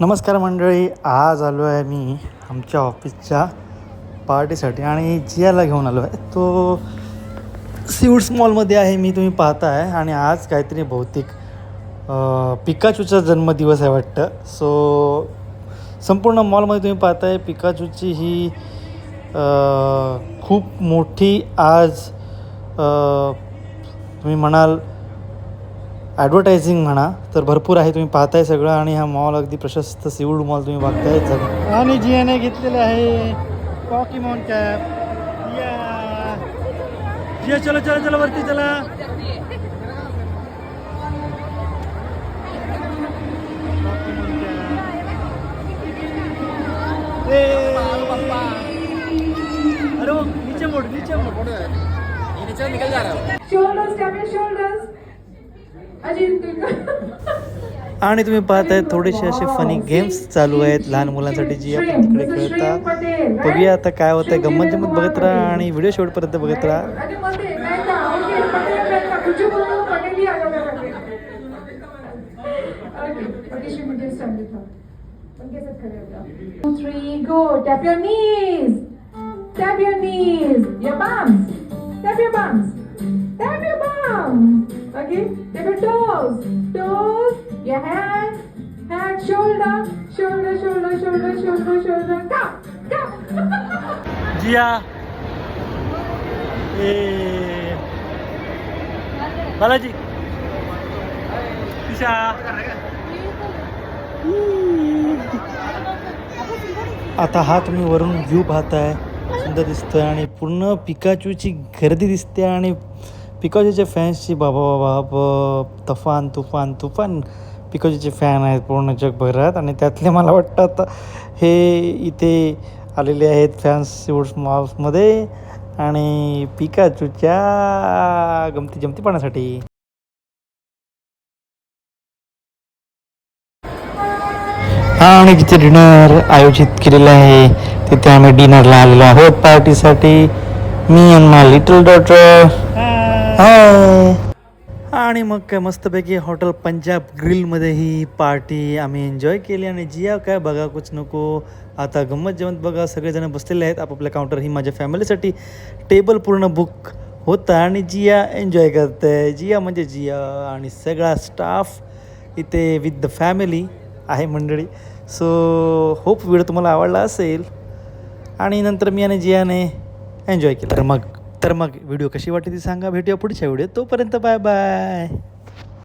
नमस्कार मंडळी आज आलो आहे मी आमच्या ऑफिसच्या पार्टीसाठी आणि जियाला घेऊन आलो आहे. तो सीवूड्स मॉलमध्ये आहे मी तुम्ही पाहताय. आणि आज काहीतरी भौतिक पिकाचूचा जन्मदिवस आहे वाटतं. सो संपूर्ण मॉलमध्ये तुम्ही पाहताय पिकाचूची ही खूप मोठी आज तुम्ही म्हणाल ॲडव्हर्टायझिंग म्हणा तर भरपूर आहे. तुम्ही पाहताय सगळं आणि हा मॉल अगदी प्रशस्त सिवूड मॉल तुम्ही बघताय. सगळं आणि ए घेतलेले आहे. पॉकीमॉन कॅप या. चलो चलो चलो वरती चला. अरे नीचे मोड नीचे मोड. Shoulders, tap आणि तुम्ही पाहताय थोडेसे असे फनी गेम्स चालू आहेत लहान मुलांसाठी जी आपण तिकडे खेळता. बघूया आता काय होतंय. गंमत जमत बघत राहा आणि व्हिडिओ शेवटपर्यंत बघत राहा. ही tap your toes toes your hand hand shoulder shoulder shoulder shoulder shoulder shoulder cup cup Jiya ए बालाजी दिशा आता हा तुम्ही वरून व्ह्यू पाहताय. सुंदर दिसतोय आणि पूर्ण पिकाचूची गर्दी दिसते आणि पिकाचूच्या फॅन्सची बाबा बाबा तफान तुफान तुफान. तुफान फॅन आहेत पूर्ण जगभरात. आणि त्यातले मला वाटतं आता हे इथे आलेले आहेत फॅन्स सिवूड्स मॉल्समध्ये आणि पिकाचूच्या गमती जमतीपणासाठी हा आणि जिथे डिनर आयोजित केलेलं आहे तिथे आम्ही डिनरला आलेलो आहोत. पार्टीसाठी मी आणि माय लिटल डॉटर हाय आणि मग काय मस्तपैकी हॉटेल पंजाब ग्रिलमध्ये ही पार्टी आम्ही एन्जॉय केली आणि जिया काय बघा कुछ नको. आता गंमत जेवण बघा सगळेजण बसलेले आहेत. आपापल्या काउंटर ही माझ्या फॅमिलीसाठी टेबल पूर्ण बुक होता आणि जिया एन्जॉय करते जिया म्हणजे जिया आणि सगळा स्टाफ इथे विथ द फॅमिली आहे मंडळी. सो होप व्हिडिओ तुम्हाला आवडला असेल. आणि नंतर मी आणि जियाने एन्जॉय केलं. तर मग तर मग व्हिडिओ कशी वाटली ती सांगा. भेटूया पुढच्या व्हिडिओ तोपर्यंत बाय बाय.